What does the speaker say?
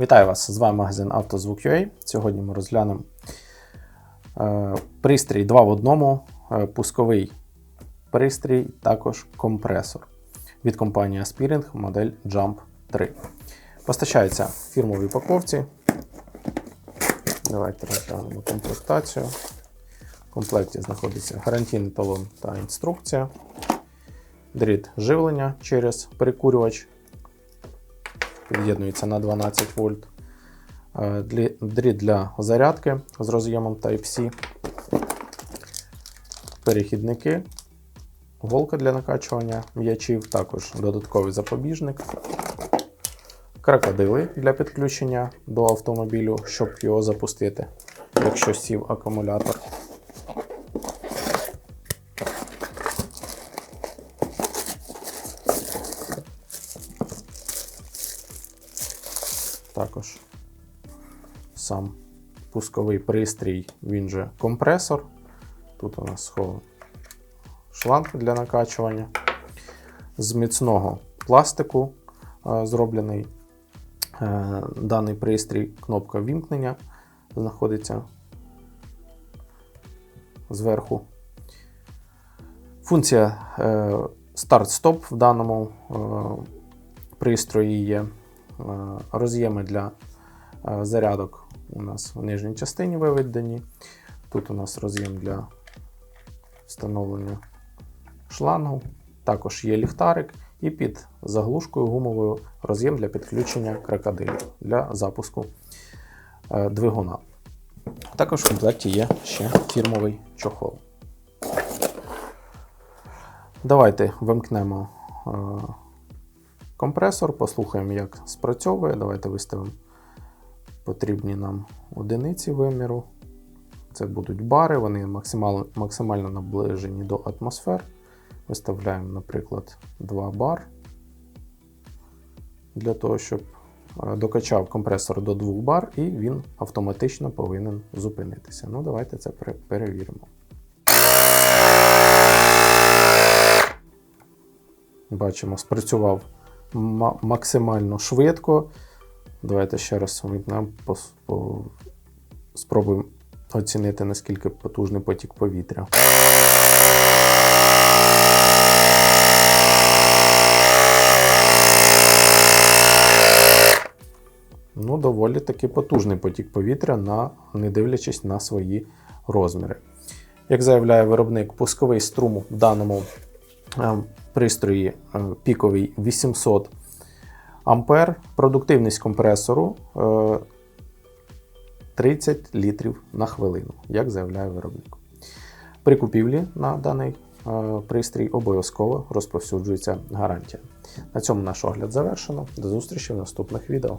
Вітаю вас! З вами магазин «Автозвук.UA». Сьогодні ми розглянемо е, пристрій 2 в одному, е, пусковий пристрій, також компресор від компанії Aspiring модель Jump 3. Постачається в фірмовій упаковці. Давайте розглянемо комплектацію. В комплекті знаходиться гарантійний талон та інструкція. Дріт живлення через перекурювач під'єднується на 12 вольт. Е, Дріт для зарядки з роз'ємом Type-C. Перехідники, голка для накачування м'ячів, також додатковий запобіжник. Крокодили для підключення до автомобілю, щоб його запустити, якщо сів акумулятор. Також сам пусковий пристрій, він же компресор. Тут у нас схован шланг для накачування. З міцного пластику е, зроблений е, даний пристрій, кнопка вімкнення знаходиться зверху. Функція е, старт-стоп в даному пристрої є. Е, Роз'єми для е, зарядок у нас в нижній частині виведені. Тут у нас роз'єм для встановлення шлангу. Також є ліхтарик і під заглушкою гумовою роз'єм для підключення крокодилів для запуску е, двигуна. Також в комплекті є ще фірмовий чохол. Давайте вимкнемо компресор, послухаємо, як спрацьовує. Давайте виставимо потрібні нам одиниці виміру. Це будуть бари, вони максимально, максимально наближені до атмосфер. Виставляємо, наприклад, 2 бар для того, щоб е, докачав компресор до 2 бар, і він автоматично повинен зупинитися. Ну, давайте це перевіримо. Бачимо, спрацював максимально швидко. Давайте ще раз спробуємо оцінити, наскільки потужний потік повітря. Ну, доволі таки потужний потік повітря, на, не дивлячись на свої розміри. Як заявляє виробник, пусковий струм в даному е, пристрої е, піковий 800 ампер, продуктивність компресору е, 30 літрів на хвилину, як заявляє виробник. При купівлі на даний е, пристрій обов'язково розповсюджується гарантія. На цьому наш огляд завершено. До зустрічі в наступних відео.